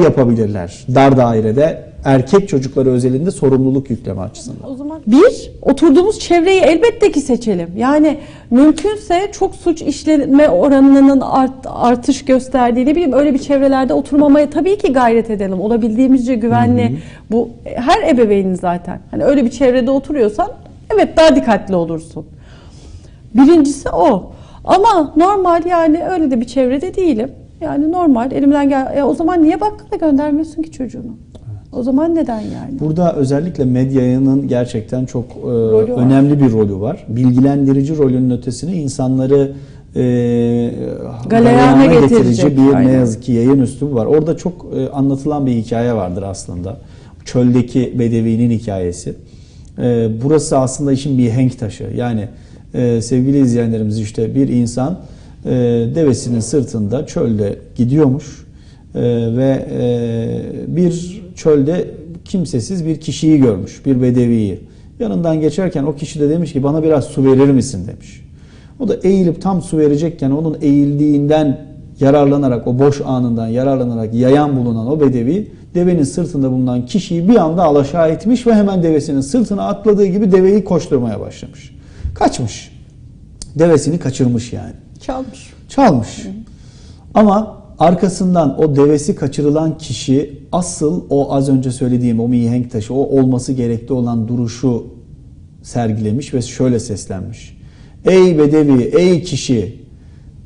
yapabilirler dar dairede erkek çocukları özelinde sorumluluk yükleme açısından. O zaman bir, oturduğumuz çevreyi elbette ki seçelim. Yani mümkünse çok suç işleme oranının art- artış gösterdiği ne bileyim öyle bir çevrelerde oturmamaya tabii ki gayret edelim. Olabildiğimizce güvenli. Bu her ebeveynin zaten. Hani öyle bir çevrede oturuyorsan evet daha dikkatli olursun. Birincisi o. Ama normal yani öyle de bir çevrede değilim. Yani normal elimden gel. E, o zaman niye bakkala göndermiyorsun ki çocuğunu? O zaman neden yani? Burada özellikle medyanın gerçekten çok e, Rolü var. önemli bir rolü var. Bilgilendirici rolünün ötesine insanları e, Galeyana getirici bir aynen. ne yazık ki yayın üslubu var. Orada çok e, anlatılan bir hikaye vardır aslında. Çöldeki bedevinin hikayesi. E, burası aslında işin bir henk taşı. Yani e, sevgili izleyenlerimiz işte bir insan e, devesinin sırtında çölde gidiyormuş e, ve e, bir çölde kimsesiz bir kişiyi görmüş, bir bedeviyi. Yanından geçerken o kişi de demiş ki bana biraz su verir misin demiş. O da eğilip tam su verecekken onun eğildiğinden yararlanarak, o boş anından yararlanarak yayan bulunan o bedevi devenin sırtında bulunan kişiyi bir anda alaşağı etmiş ve hemen devesinin sırtına atladığı gibi deveyi koşturmaya başlamış. Kaçmış. Devesini kaçırmış yani. Çalmış. Çalmış. Ama arkasından o devesi kaçırılan kişi asıl o az önce söylediğim o mihenk taşı, o olması gerekli olan duruşu sergilemiş ve şöyle seslenmiş. Ey bedevi, ey kişi,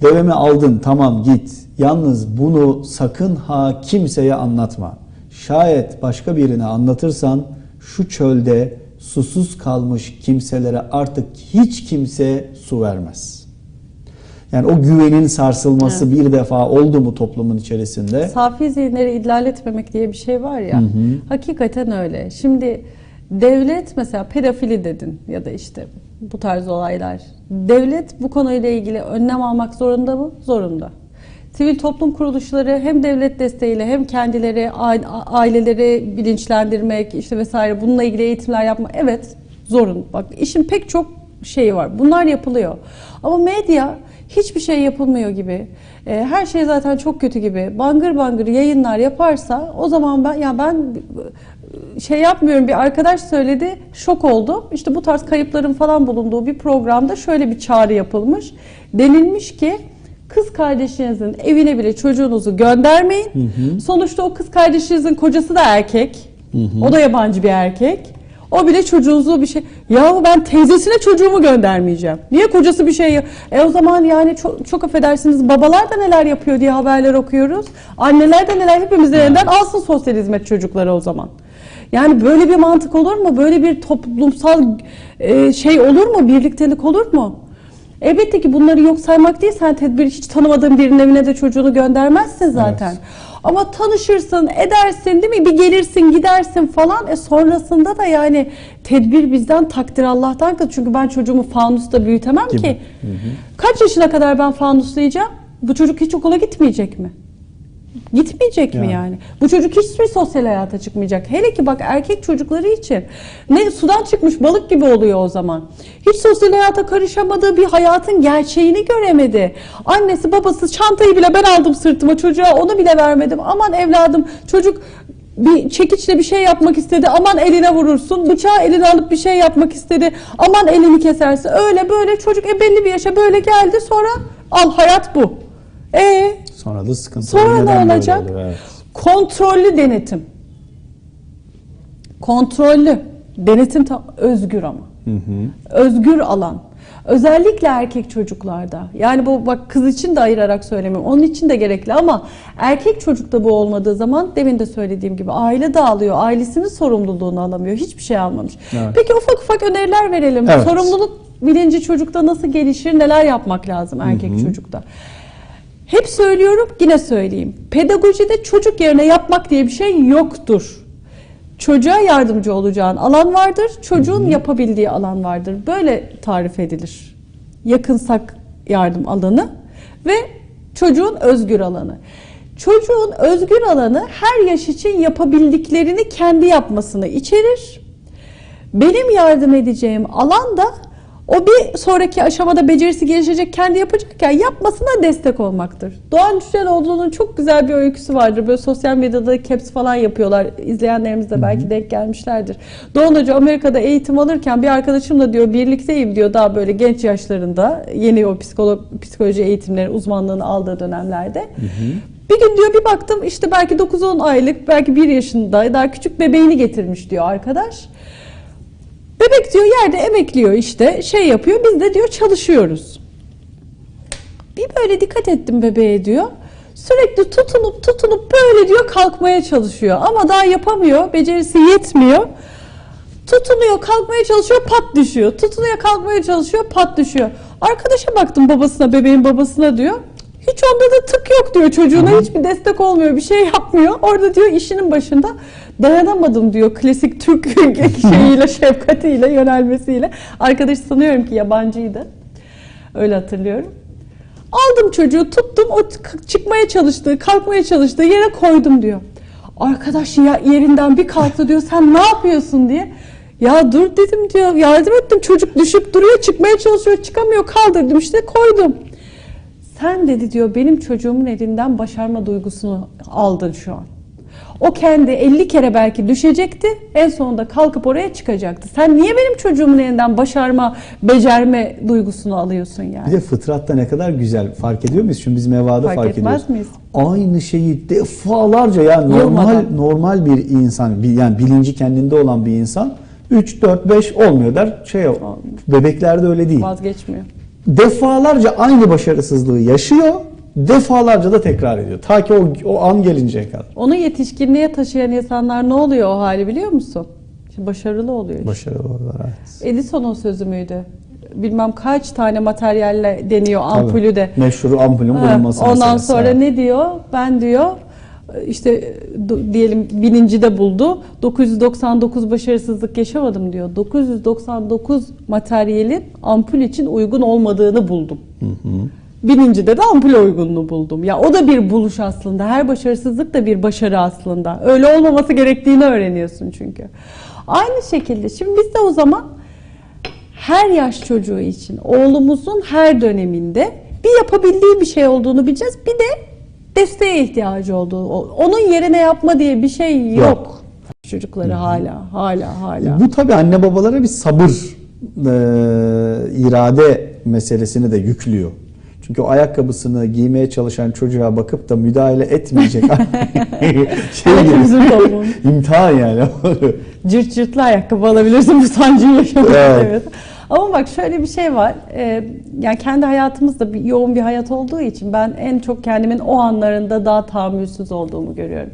devemi aldın tamam git. Yalnız bunu sakın ha kimseye anlatma. Şayet başka birine anlatırsan şu çölde susuz kalmış kimselere artık hiç kimse su vermez. Yani o güvenin sarsılması bir defa oldu mu toplumun içerisinde? Safi zihinleri idlal etmemek diye bir şey var ya. Hakikaten öyle. Şimdi devlet mesela pedofili dedin ya da işte bu tarz olaylar. Devlet bu konuyla ilgili önlem almak zorunda mı? Zorunda. Sivil toplum kuruluşları hem devlet desteğiyle hem kendileri aileleri bilinçlendirmek işte vesaire bununla ilgili eğitimler yapmak evet zorun. Bak işin pek çok şeyi var. Bunlar yapılıyor. Ama medya hiçbir şey yapılmıyor gibi. e, her şey zaten çok kötü gibi. Bangır bangır yayınlar yaparsa o zaman ben ya ben e, şey yapmıyorum bir arkadaş söyledi şok oldum. İşte bu tarz kayıpların falan bulunduğu bir programda şöyle bir çağrı yapılmış. Denilmiş ki kız kardeşinizin evine bile çocuğunuzu göndermeyin. Sonuçta o kız kardeşinizin kocası da erkek. O da yabancı bir erkek. O bile çocuğunuzu bir şey... Yahu ben teyzesine çocuğumu göndermeyeceğim. Niye kocası bir şey... E o zaman yani çok, çok affedersiniz babalar da neler yapıyor diye haberler okuyoruz. Anneler de neler hepimizden elinden alsın sosyal hizmet çocukları o zaman. Yani böyle bir mantık olur mu? Böyle bir toplumsal e, şey olur mu? Birliktelik olur mu? Elbette ki bunları yok saymak değil. Sen tedbir hiç tanımadığın birinin evine de çocuğunu göndermezsin zaten. Evet. Ama tanışırsın, edersin değil mi? Bir gelirsin, gidersin falan. E sonrasında da yani tedbir bizden, takdir Allah'tan. Çünkü ben çocuğumu fanusta büyütemem Gibi. ki. Kaç yaşına kadar ben fanuslayacağım? Bu çocuk hiç okula gitmeyecek mi? Gitmeyecek mi Yani. yani? Bu çocuk hiçbir sosyal hayata çıkmayacak. Hele ki bak erkek çocukları için ne sudan çıkmış balık gibi oluyor o zaman. Hiç sosyal hayata karışamadığı bir hayatın gerçeğini göremedi. Annesi babası çantayı bile ben aldım sırtıma çocuğa onu bile vermedim. Aman evladım çocuk bir çekiçle bir şey yapmak istedi. Aman eline vurursun. Bıçağı eline alıp bir şey yapmak istedi. Aman elini kesersin. Öyle böyle çocuk e belli bir yaşa böyle geldi. Sonra al hayat bu. E Sonra da sıkıntı. Sonra ne olacak? oluyor? Evet. Kontrollü denetim. Kontrollü. Denetim tam özgür ama. Özgür alan. Özellikle erkek çocuklarda. Yani bu bak kız için de ayırarak söylemiyorum. Onun için de gerekli ama erkek çocukta bu olmadığı zaman demin de söylediğim gibi aile dağılıyor. Ailesinin sorumluluğunu alamıyor. Hiçbir şey almamış. Evet. Peki ufak ufak öneriler verelim. Evet. Sorumluluk bilinci çocukta nasıl gelişir? Neler yapmak lazım erkek çocukta? Hep söylüyorum, yine söyleyeyim. Pedagojide çocuk yerine yapmak diye bir şey yoktur. Çocuğa yardımcı olacağın alan vardır, çocuğun yapabildiği alan vardır. Böyle tarif edilir. Yakınsak yardım alanı ve çocuğun özgür alanı. Çocuğun özgür alanı her yaş için yapabildiklerini kendi yapmasını içerir. Benim yardım edeceğim alan da O bir sonraki aşamada becerisi gelişecek, kendi yapacakken yapmasına destek olmaktır. Doğan Cüceloğlu'nun çok güzel bir öyküsü vardır. Böyle sosyal medyada caps falan yapıyorlar. İzleyenlerimiz de belki denk gelmişlerdir. Doğan Hoca Amerika'da eğitim alırken bir arkadaşımla diyor birlikteyim diyor daha böyle genç yaşlarında yeni o psikolog, psikoloji eğitimleri uzmanlığını aldığı dönemlerde. Bir gün diyor bir baktım işte belki 9-10 aylık belki 1 yaşında daha küçük bebeğini getirmiş diyor arkadaş. Bebek diyor yerde emekliyor işte şey yapıyor biz de diyor çalışıyoruz. Bir böyle dikkat ettim bebeğe diyor. Sürekli tutunup tutunup böyle diyor kalkmaya çalışıyor ama daha yapamıyor becerisi yetmiyor. Tutunuyor kalkmaya çalışıyor pat düşüyor. Tutunuyor kalkmaya çalışıyor pat düşüyor. Arkadaşa baktım babasına bebeğin babasına diyor. Hiç onda da tık yok diyor çocuğuna hiçbir destek olmuyor bir şey yapmıyor. Orada diyor işinin başında dayanamadım diyor klasik Türk şeyiyle şefkatiyle yönelmesiyle. Arkadaş sanıyorum ki yabancıydı. Öyle hatırlıyorum. Aldım çocuğu tuttum o çıkmaya çalıştığı kalkmaya çalıştığı yere koydum diyor. Arkadaş ya yerinden bir kalktı diyor sen ne yapıyorsun diye. Ya dur dedim diyor yardım ettim çocuk düşüp duruyor çıkmaya çalışıyor çıkamıyor kaldırdım işte koydum. Sen dedi diyor benim çocuğumun elinden başarma duygusunu aldın şu an. O kendi 50 kere belki düşecekti. En sonunda kalkıp oraya çıkacaktı. Sen niye benim çocuğumun elinden başarma, becerme duygusunu alıyorsun yani? Bir de fıtratta ne kadar güzel fark ediyor muyuz? Şimdi biz mevada Fark fark, etmez ediyoruz. miyiz? Aynı şeyi defalarca ya normal Yılmadan. normal bir insan yani bilinci kendinde olan bir insan 3 4 5 olmuyor der. Şey bebeklerde öyle değil. Vazgeçmiyor. Defalarca aynı başarısızlığı yaşıyor. Defalarca da tekrar ediyor. Ta ki o, o an gelinceye kadar. Onu yetişkinliğe taşıyan insanlar ne oluyor o hali biliyor musun? İşte başarılı oluyor. işte. Başarılı olurlar. Evet. Edison'un sözü müydü? Bilmem kaç tane materyalle deniyor ampulü de. Meşhur ampulün bulunması Ondan meselesi. sonra Evet. ne diyor? Ben diyor işte diyelim bininci de buldu. 999 başarısızlık yaşamadım diyor. 999 materyalin ampul için uygun olmadığını buldum. Binincide de ampul uygunluğu buldum. Ya o da bir buluş aslında. Her başarısızlık da bir başarı aslında. Öyle olmaması gerektiğini öğreniyorsun çünkü. Aynı şekilde şimdi biz de o zaman her yaş çocuğu için oğlumuzun her döneminde bir yapabildiği bir şey olduğunu bileceğiz. Bir de desteğe ihtiyacı olduğu. Onun yerine yapma diye bir şey yok. Yok. Çocukları hala hala hala. Bu tabii anne babalara bir sabır e, irade meselesini de yüklüyor. Çünkü o ayakkabısını giymeye çalışan çocuğa bakıp da müdahale etmeyecek şey gibi. İmtihan yani. Cırt cırtlı ayakkabı alabilirsin bu sancıyı yaşamak Evet. evet. Ama bak şöyle bir şey var. Ee, yani kendi hayatımızda bir, yoğun bir hayat olduğu için ben en çok kendimin o anlarında daha tahammülsüz olduğumu görüyorum.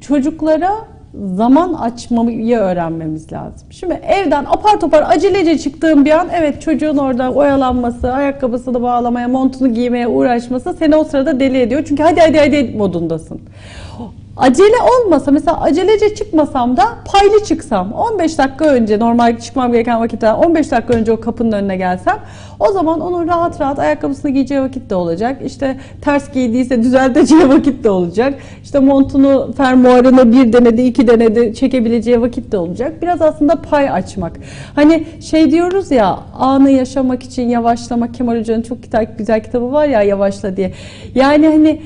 Çocuklara zaman açmayı öğrenmemiz lazım. Şimdi evden apar topar acelece çıktığım bir an evet çocuğun orada oyalanması, ayakkabısını bağlamaya, montunu giymeye uğraşması seni o sırada deli ediyor. Çünkü hadi hadi hadi modundasın. Acele olmasa mesela acelece çıkmasam da paylı çıksam 15 dakika önce normal çıkmam gereken vakitte 15 dakika önce o kapının önüne gelsem o zaman onun rahat rahat ayakkabısını giyeceği vakit de olacak. İşte ters giydiyse düzelteceği vakit de olacak. İşte montunu fermuarını bir denedi iki denedi çekebileceği vakit de olacak. Biraz aslında pay açmak. Hani şey diyoruz ya anı yaşamak için yavaşlamak Kemal Hoca'nın çok güzel kitabı var ya yavaşla diye. Yani hani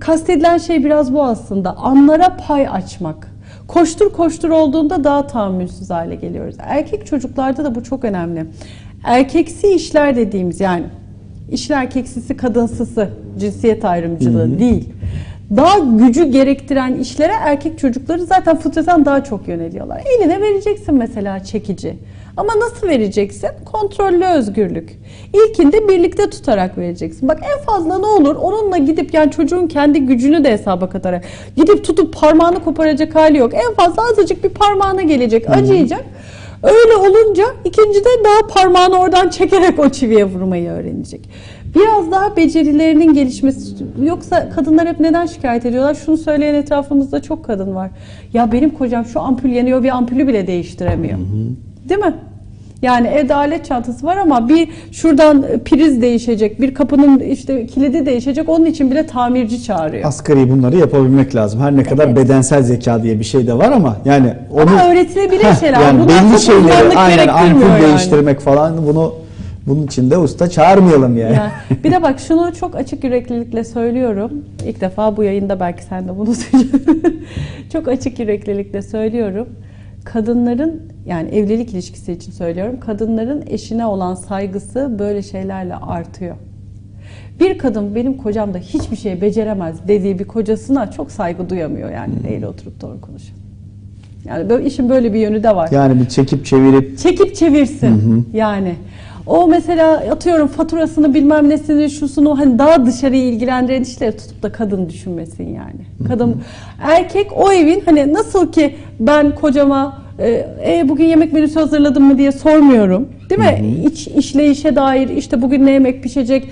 Kastedilen şey biraz bu aslında. Anlara pay açmak. Koştur koştur olduğunda daha tahammülsüz hale geliyoruz. Erkek çocuklarda da bu çok önemli. Erkeksi işler dediğimiz yani işin erkeksisi kadınsısı cinsiyet ayrımcılığı değil. Daha gücü gerektiren işlere erkek çocukları zaten fıtraten daha çok yöneliyorlar. Eline vereceksin mesela çekici. Ama nasıl vereceksin? Kontrollü özgürlük. İlkinde birlikte tutarak vereceksin. Bak en fazla ne olur? Onunla gidip yani çocuğun kendi gücünü de hesaba katarak gidip tutup parmağını koparacak hali yok. En fazla azıcık bir parmağına gelecek, acıyacak. Öyle olunca ikincide daha parmağını oradan çekerek o çiviye vurmayı öğrenecek. Biraz daha becerilerinin gelişmesi. Yoksa kadınlar hep neden şikayet ediyorlar? Şunu söyleyen etrafımızda çok kadın var. Ya benim kocam şu ampul yanıyor bir ampulü bile değiştiremiyor. Değil mi? Yani evde alet çantası var ama bir şuradan priz değişecek, bir kapının işte kilidi değişecek. Onun için bile tamirci çağırıyor. Asgari bunları yapabilmek lazım. Her ne kadar Evet. bedensel zeka diye bir şey de var ama yani onu Ama öğretilebilir şeyler. yani Bunlar belli şeyleri aynen ampul yani. değiştirmek falan bunu bunun için de usta çağırmayalım yani. Ya, bir de bak şunu çok açık yüreklilikle söylüyorum. İlk defa bu yayında belki sen de bunu söylüyorsun. çok açık yüreklilikle söylüyorum. Kadınların yani evlilik ilişkisi için söylüyorum. Kadınların eşine olan saygısı böyle şeylerle artıyor. Bir kadın benim kocam da hiçbir şey beceremez dediği bir kocasına çok saygı duyamıyor yani neyle oturup doğru konuşuyor. Yani böyle işin böyle bir yönü de var Yani bir çekip çevirip çekip çevirsin yani. O mesela atıyorum faturasını bilmem nesini şusunu hani daha dışarıyı ilgilendiren işleri tutup da kadın düşünmesin yani. Kadın erkek o evin hani nasıl ki ben kocama e, "E, bugün yemek menüsü hazırladın mı diye sormuyorum. Değil mi? İç işleyişe dair işte bugün ne yemek pişecek,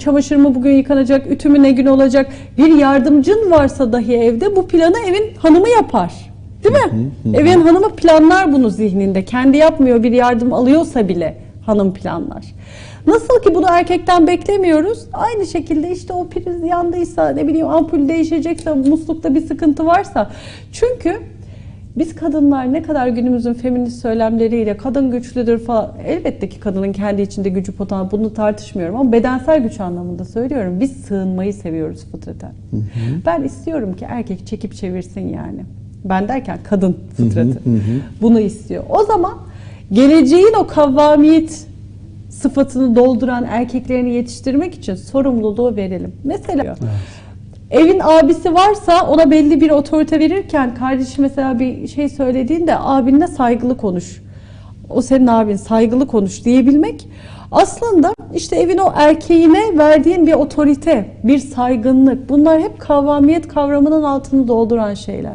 çamaşır mı bugün yıkanacak, ütü mü ne gün olacak. Bir yardımcın varsa dahi evde bu planı evin hanımı yapar. Değil mi? Evin hanımı planlar bunu zihninde. Kendi yapmıyor bir yardım alıyorsa bile hanım planlar. Nasıl ki bunu erkekten beklemiyoruz. Aynı şekilde işte o priz yandıysa ne bileyim ampul değişecekse muslukta bir sıkıntı varsa. Çünkü biz kadınlar ne kadar günümüzün feminist söylemleriyle kadın güçlüdür falan elbette ki kadının kendi içinde gücü potansiyeli bunu tartışmıyorum ama bedensel güç anlamında söylüyorum. Biz sığınmayı seviyoruz fıtraten. Ben istiyorum ki erkek çekip çevirsin yani. Ben derken kadın fıtratı bunu istiyor. O zaman geleceğin o kavvamiyet sıfatını dolduran erkeklerini yetiştirmek için sorumluluğu verelim. Mesela evin abisi varsa ona belli bir otorite verirken kardeşi mesela bir şey söylediğinde abinle saygılı konuş. O senin abin saygılı konuş diyebilmek aslında işte evin o erkeğine verdiğin bir otorite, bir saygınlık. Bunlar hep kavramiyet kavramının altını dolduran şeyler.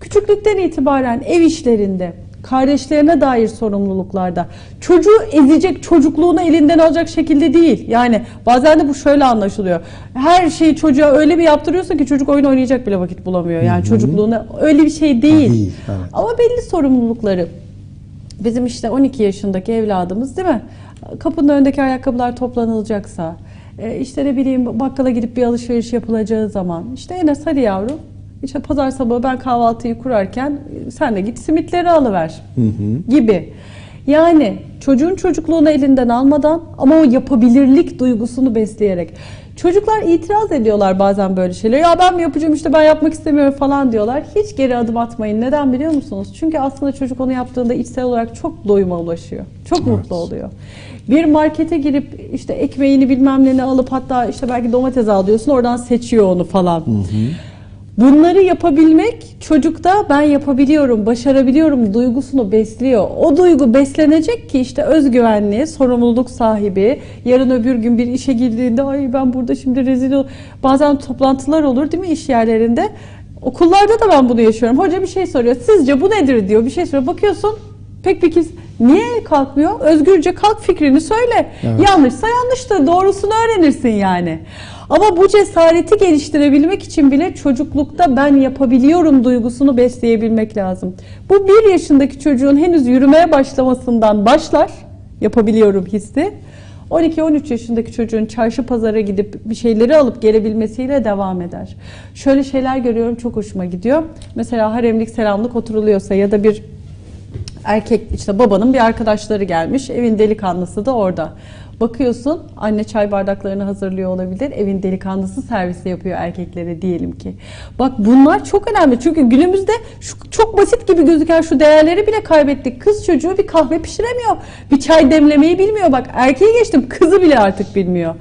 Küçüklükten itibaren ev işlerinde, kardeşlerine dair sorumluluklarda çocuğu ezecek, çocukluğunu elinden alacak şekilde değil. Yani bazen de bu şöyle anlaşılıyor. Her şeyi çocuğa öyle bir yaptırıyorsa ki çocuk oyun oynayacak bile vakit bulamıyor. Yani çocukluğuna öyle bir şey değil. Değil, evet. Ama belli sorumlulukları. Bizim işte 12 yaşındaki evladımız değil mi? Kapının önündeki ayakkabılar toplanılacaksa, e, işte ne bileyim bakkala gidip bir alışveriş yapılacağı zaman, işte Enes hadi yavrum, işte pazar sabahı ben kahvaltıyı kurarken e, sen de git simitleri alıver gibi. Yani çocuğun çocukluğunu elinden almadan ama o yapabilirlik duygusunu besleyerek. Çocuklar itiraz ediyorlar bazen böyle şeyler. Ya ben mi yapacağım işte ben yapmak istemiyorum falan diyorlar. Hiç geri adım atmayın. Neden biliyor musunuz? Çünkü aslında çocuk onu yaptığında içsel olarak çok doyuma ulaşıyor. Çok mutlu oluyor. Bir markete girip işte ekmeğini bilmem ne alıp hatta işte belki domates alıyorsun oradan seçiyor onu falan. Bunları yapabilmek çocukta ben yapabiliyorum, başarabiliyorum duygusunu besliyor. O duygu beslenecek ki işte özgüvenli, sorumluluk sahibi, yarın öbür gün bir işe girdiğinde ay ben burada şimdi rezil ol. Bazen toplantılar olur değil mi iş yerlerinde? Okullarda da ben bunu yaşıyorum. Hoca bir şey soruyor. Sizce bu nedir diyor. Bir şey soruyor. Bakıyorsun pek bir kez niye kalkmıyor? Özgürce kalk fikrini söyle. Evet. Yanlışsa yanlıştır. Doğrusunu öğrenirsin yani. Ama bu cesareti geliştirebilmek için bile çocuklukta ben yapabiliyorum duygusunu besleyebilmek lazım. Bu bir yaşındaki çocuğun henüz yürümeye başlamasından başlar. Yapabiliyorum hissi. 12-13 yaşındaki çocuğun çarşı pazara gidip bir şeyleri alıp gelebilmesiyle devam eder. Şöyle şeyler görüyorum çok hoşuma gidiyor. Mesela haremlik selamlık oturuluyorsa ya da bir erkek işte babanın bir arkadaşları gelmiş. Evin delikanlısı da orada. Bakıyorsun anne çay bardaklarını hazırlıyor olabilir. Evin delikanlısı servisi yapıyor erkeklere diyelim ki. Bak bunlar çok önemli. Çünkü günümüzde şu çok basit gibi gözüken şu değerleri bile kaybettik. Kız çocuğu bir kahve pişiremiyor. Bir çay demlemeyi bilmiyor. Bak erkeği geçtim kızı bile artık bilmiyor.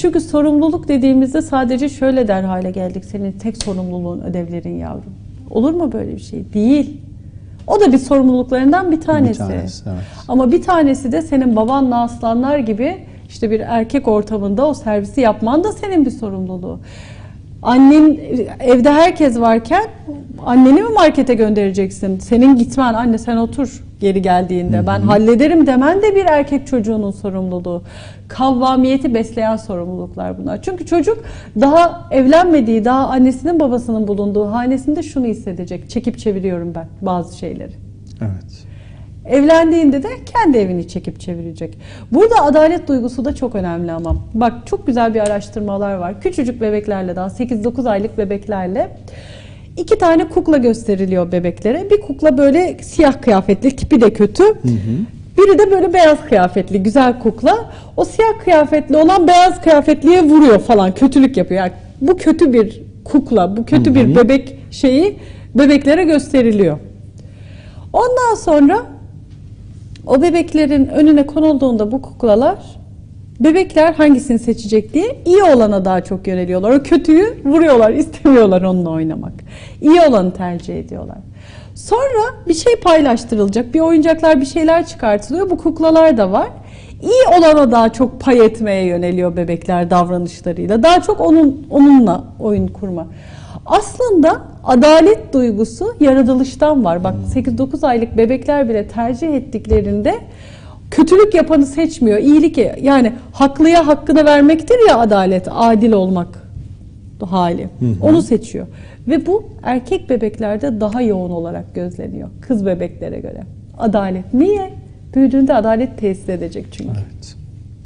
Çünkü sorumluluk dediğimizde sadece şöyle der hale geldik. Senin tek sorumluluğun ödevlerin yavrum. Olur mu böyle bir şey? Değil. O da bir sorumluluklarından bir tanesi. tanesi, evet. Ama bir tanesi de senin babanla aslanlar gibi işte bir erkek ortamında o servisi yapman da senin bir sorumluluğu. Annen evde herkes varken anneni mi markete göndereceksin? Senin gitmen anne sen otur geri geldiğinde ben hallederim demen de bir erkek çocuğunun sorumluluğu. Kavvamiyeti besleyen sorumluluklar bunlar. Çünkü çocuk daha evlenmediği, daha annesinin babasının bulunduğu hanesinde şunu hissedecek. Çekip çeviriyorum ben bazı şeyleri. Evet. Evlendiğinde de kendi evini çekip çevirecek. Burada adalet duygusu da çok önemli ama. Bak çok güzel bir araştırmalar var. Küçücük bebeklerle daha 8-9 aylık bebeklerle iki tane kukla gösteriliyor bebeklere. Bir kukla böyle siyah kıyafetli, tipi de kötü. Biri de böyle beyaz kıyafetli, güzel kukla. O siyah kıyafetli olan beyaz kıyafetliye vuruyor falan, kötülük yapıyor. Yani bu kötü bir kukla, bu kötü bir bebek şeyi bebeklere gösteriliyor. Ondan sonra o bebeklerin önüne konulduğunda bu kuklalar bebekler hangisini seçecek diye iyi olana daha çok yöneliyorlar. O kötüyü vuruyorlar, istemiyorlar onunla oynamak. İyi olanı tercih ediyorlar. Sonra bir şey paylaştırılacak. Bir oyuncaklar bir şeyler çıkartılıyor. Bu kuklalar da var. İyi olana daha çok pay etmeye yöneliyor bebekler davranışlarıyla. Daha çok onun onunla oyun kurma. Aslında adalet duygusu yaratılıştan var. Bak 8-9 aylık bebekler bile tercih ettiklerinde kötülük yapanı seçmiyor. İyilik yani haklıya hakkını vermektir ya adalet, adil olmak hali. Onu seçiyor. Ve bu erkek bebeklerde daha yoğun olarak gözleniyor. Kız bebeklere göre. Adalet. Niye? Büyüdüğünde adalet tesis edecek çünkü. Evet.